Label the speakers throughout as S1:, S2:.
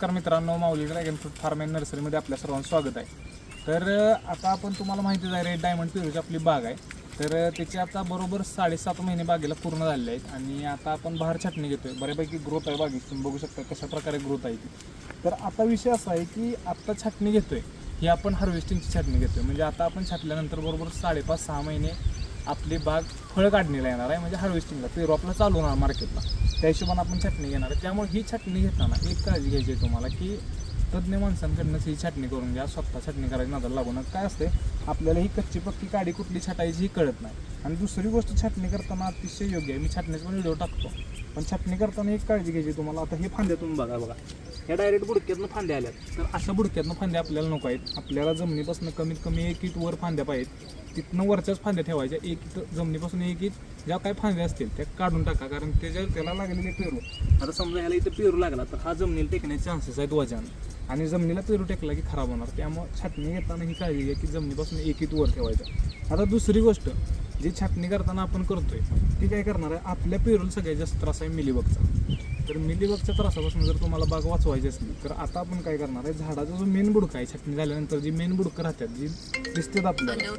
S1: नमस्कार मित्रांनो Mauli dragon fruit farm and नर्सरीमध्ये आपल्या सर्वांचं स्वागत आहे. तर आता आपण तुम्हाला माहितीच आहे रेड डायमंड पेरूची आपली बाग आहे. तर त्याची आता बरोबर साडेसात महिने बागेला पूर्ण झालेले आहेत आणि आता आपण बाहेर छाटणी घेतोय. बऱ्यापैकी ग्रोथ आहे बागेत तुम्ही बघू शकता कशा प्रकारे ग्रोथ आहे ती. तर आता विषय असा आहे की आत्ता छाटणी घेतोय. ही आपण हार्वेस्टिंगची छाटणी घेतोय. म्हणजे आता आपण छाटल्यानंतर बरोबर साडेपाच सहा महिने आपली बाग फळं काढणीला येणार आहे म्हणजे हार्वेस्टिंगला ते रोपला चालू होणार मार्केटला त्या हिशोबाने आपण छाटणी घेणार आहे. त्यामुळे ही छाटणी घेताना एक काळजी घ्यायची आहे तुम्हाला की तज्ज्ञ माणसांकडनंच ही छाटणी करून घ्या स्वतः छाटणी करायची नजर लागू नका काय असते आपल्याला ही कच्ची पक्की काडी कुठली छाटायची ही कळत नाही. आणि दुसरी गोष्ट छाटणी करताना अतिशय योग्य आहे. मी छाटणीचा पण व्हिडिओ टाकतो. पण छाटणी करताना एक काळजी घ्यायची तुम्हाला. आता हे फांद्यातून बघा बघा. ह्या डायरेक्ट बुडक्यातनं फांद्या आल्यात. तर अशा बुडक्यातनं फांद्या आपल्याला नको आहेत. आपल्याला जमिनीपासून कमीत कमी एक इट वर फांद्या पाहिजेत. तिथनं वरच्याच फांद्या ठेवायच्या. एक इट जमिनीपासून एक इट ज्या काही फांद्या असतील त्या काढून टाका. कारण त्याच्या त्याला लागलेले पेरू. आता समजा ह्याला इथं पेरू लागला तर हा जमिनीला टेकण्याचे चान्सेस आहेत वजन. आणि जमिनीला पेरू टेकला की खराब होणार. त्यामुळे छाटणी घेताना ही काळजी घ्या की जमिनीपासून एक इट वर ठेवायचं. आता दुसरी गोष्ट जी छाटणी करताना आपण करतोय ती काय करणार आहे? आपल्या पेरूला सगळ्यात जास्त त्रास आहे मिलीबगचा. तर मिलीबगच्या त्रासापासून जर तुम्हाला बाग वाचवायची असली तर आता आपण काय करणार आहे? झाडाचा जो मेन बुडका आहे छाटणी झाल्यानंतर जी मेन बुडकं राहतात जी दिसतात आपल्याला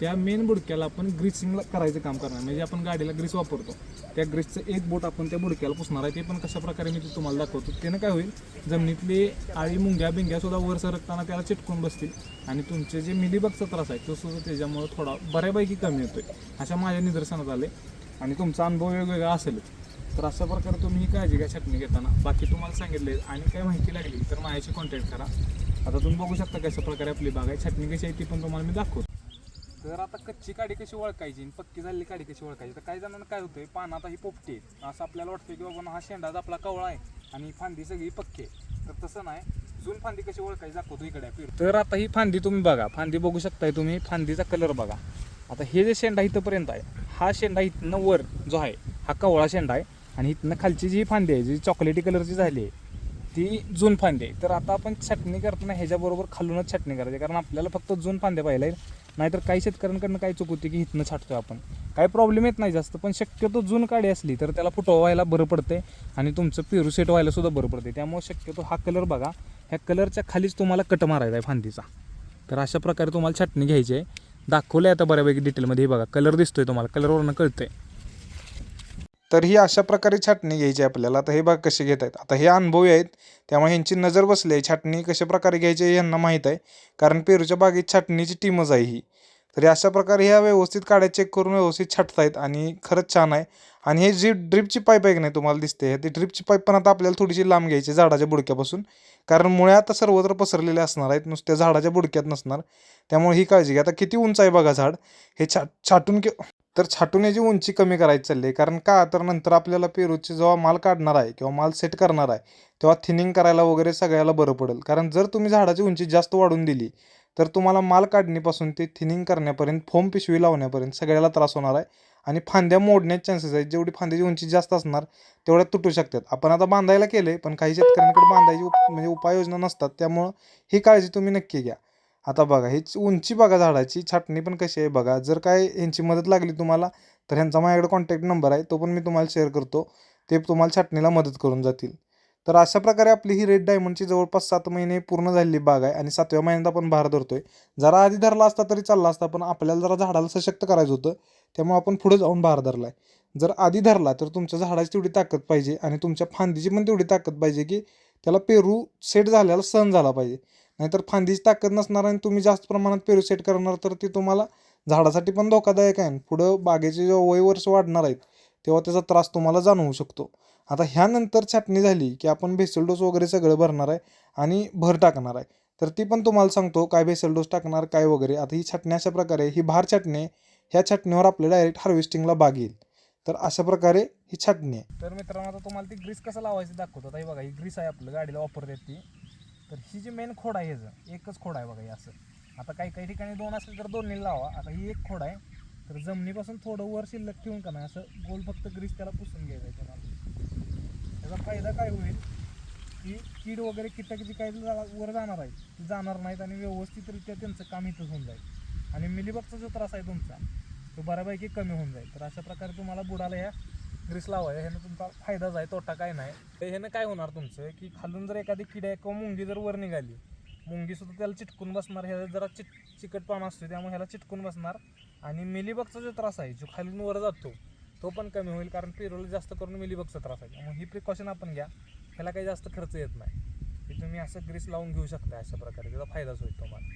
S1: त्या मेन बुडक्याला आपण ग्रीसिंग करायचं काम करणार. म्हणजे आपण गाडीला ग्रीस वापरतो. त्या ग्रीसचं एक बोट आपण त्या बुडक्याला पुसणार आहे. ते पण कशा प्रकारे मी ते तुम्हाला दाखवतो. त्यानं काय होईल जमिनीतली आळी मुंग्या बिंग्या सुद्धा वर सरकताना त्याला चिटकून बसतील. आणि तुमचे जे मिलीबगचा त्रास आहे तो सुद्धा त्याच्यामुळे थोडा बऱ्यापैकी कमी होतोय. अशा माझ्या निदर्शनात आले आणि तुमचा अनुभव वेगवेगळा असेलच तर अशा प्रकारे तुम्ही ही काळजी घ्या छाटणी घेताना. बाकी तुम्हाला सांगितले आणि काय माहिती लागली तर माझ्याशी कॉन्टॅक्ट करा. आता तुम्ही बघू शकता कशा प्रकारे आपली बाग आहे. छाटणी कशी आहे ती पण तुम्हाला मी दाखवतो. तर आता कच्ची काडी कशी ओळखायची आणि पक्की झालेली काडी कशी ओळखायची तर काही जणांना काय होतंय पानात ही पोपटी आहे असं आपल्याला वाटतं की बाबा हा शेंडाच आपला कवळा आहे आणि फांदी सगळी पक्की आहे. तर तसं नाही. जून फांदी कशी ओळखायची दाखवतो इकडे. तर आता ही फांदी तुम्ही बघा. फांदी बघू शकताय तुम्ही. फांदीचा कलर बघा. आता हे जे शेंडा इथंपर्यंत आहे हा शेंडा इथनं वर जो आहे हा कवळा शेंडा आहे आणि इथनं खालची जी फांदी आहे जी चॉकलेटी कलरची झाली आहे ती जून फांदी आहे. तर आता आपण छटणी करताना ह्याच्याबरोबर खालूनच छटणी करायची. कारण आपल्याला फक्त जून फांद्या पाहिजे नाहीतर काही शेतकऱ्यांकडनं काय चूक होती की इथनं छाटतोय आपण. काही प्रॉब्लेम येत नाही जास्त पण शक्यतो जून काडी असली तर त्याला फुटवायला बरं पडते आणि तुमचं पेरू सेट व्हायला सुद्धा बरं पडते त्यामुळे शक्यतो हा कलर बघा. ह्या कलरच्या खालीच तुम्हाला कट मारायचा आहे फांदीचा. तर अशा प्रकारे तुम्हाला छाटणी घ्यायची आहे. दाखवलं आहे आता बऱ्यापैकी डिटेलमध्ये हे बघा कलर दिसतोय तुम्हाला. कलरवरनं कळतंय.
S2: तर ही अशा प्रकारे छाटणी घ्यायची आहे आपल्याला. आता हे बाग कसे घेत आहेत. आता हे अनुभवी आहेत. त्यामुळे ह्यांची नजर बसली आहे. छाटणी कशा प्रकारे घ्यायची आहे यांना माहीत आहे. कारण पेरूच्या बागेत छाटणीची टीमच आहे ही. तरी अशा प्रकारे ह्या व्यवस्थित काड्या चेक करून व्यवस्थित छाटतायत आणि खरंच छान आहे. आणि हे जी ड्रिपची पाईप आहे की नाही तुम्हाला दिसते ती ड्रिपची पाईप पण आता आपल्याला थोडीशी लांब घ्यायची आहे झाडाच्या बुडक्यापासून. कारण मुळे आता सर्वत्र पसरलेले असणार आहेत. नुसत्या झाडाच्या बुडक्यात नसणार. त्यामुळे ही काळजी घ्या. आता किती उंच आहे बघा झाड. हे छा छाटून के तर छाटून याची उंची कमी करायची चालली आहे. कारण का? तर नंतर आपल्याला पेरूची जेव्हा माल काढणार आहे किंवा माल सेट करणार आहे तेव्हा थिनिंग करायला वगैरे सगळ्याला बरं पडेल. कारण जर तुम्ही झाडाची उंची जास्त वाढून दिली तर तुम्हाला माल काढणीपासून ते थिनिंग करण्यापर्यंत फोम पिशवी लावण्यापर्यंत सगळ्याला त्रास होणार आहे. आणि फांद्या मोडण्याचे चान्सेस आहेत जेवढी फांद्याची उंची जास्त असणार तेवढ्या तुटू शकतात. आपण आता बांधायला केले पण काही शेतकऱ्यांकडे बांधायची उप म्हणजे उपाययोजना नसतात. त्यामुळं ही काळजी तुम्ही नक्की घ्या. आता बघा ही उंची बघा झाडाची छाटणी पण कशी आहे बघा. जर काय ह्यांची मदत लागली तुम्हाला तर ह्यांचा माझ्याकडे कॉन्टॅक्ट नंबर आहे तो पण मी तुम्हाला शेअर करतो. ते तुम्हाला छाटणीला मदत करून जातील. तर अशा प्रकारे आपली ही रेड डायमंडची जवळपास सात महिने पूर्ण झालेली बाग आहे आणि सातव्या महिन्यात आपण भार धरतोय. जरा आधी धरला असता तरी चालला असता पण आपल्याला जरा झाडाला सशक्त करायचं होतं त्यामुळे आपण पुढे जाऊन भार धरलाय. जर आधी धरला तर तुमच्या झाडाची तेवढी ताकद पाहिजे आणि तुमच्या फांदीची पण तेवढी ताकद पाहिजे की त्याला पेरू सेट झाल्याला सहन झाला पाहिजे. नाहीतर फांदीची ताकद नसणार आणि तुम्ही जास्त प्रमाणात पेरूसेट करणार तर ती तुम्हाला झाडासाठी पण धोकादायक आहे. पुढं बागेचे जेव्हा वय वर्ष वाढणार आहेत तेव्हा त्याचा त्रास तुम्हाला जाणवू शकतो. आता ह्यानंतर छाटणी झाली की आपण भेसल डोस वगैरे सगळं भरणार आहे आणि भर टाकणार आहे. तर ती पण तुम्हाला सांगतो काय भेसल डोस टाकणार काय वगैरे. आता ही छाटणी अशा प्रकारे ही भार छाटणी आहे. ह्या छाटणीवर आपल्या डायरेक्ट हार्वेस्टिंगला बाग येईल. तर अशा प्रकारे ही छाटणी आहे.
S1: तर मित्रांनो आता तुम्हाला ती ग्रीस कसं लावायची दाखवतो. आता हे बघा ही ग्रीस आहे आपलं गाडीला वापरतात ती. तर ही जी मेन खोड आहे ह्याचं एकच खोड आहे बघा हे असं. आता काही काही ठिकाणी दोन असेल तर दोन्ही लावा. आता ही एक खोड आहे. तर जमिनीपासून थोडं वर शिल्लक ठेवून का नाही असं गोल फक्त ग्रीस त्याला पुसून घ्यायचं आहे तुम्हाला त्याचा फायदा काय होईल? की कीड वगैरे कीटक जी काही वर जाणार आहेत ती जाणार नाहीत आणि व्यवस्थितरित्या त्यांचं काम इथंच होऊन जाईल. आणि मिलीबगचा जो त्रास आहे तुमचा तो बऱ्यापैकी कमी होऊन जाईल. तर अशा प्रकारे तुम्हाला बुडाला या. ग्रीस लावायचा ह्यानं तुमचा फायदाच आहे तोटा काय नाही. तर ह्यानं काय होणार तुमचं की खालून जर एखादी किड्या किंवा मुंगी जर वर निघाली मुंगी सुद्धा त्याला चिटकून बसणार ह्याला जरा चिट चिकट पान असतो त्यामुळे ह्याला चिटकून बसणार. आणि मिलीबगचा जो त्रास आहे जो खालून वर जातो तो पण कमी होईल कारण पेरोला जास्त करून मिलीबगचा त्रास आहे. मग ही प्रिकॉशन आपण घ्या ह्याला काही जास्त खर्च येत नाही. की तुम्ही असं ग्रीस लावून घेऊ शकता अशा प्रकारे. त्याचा फायदाच होईल तुम्हाला.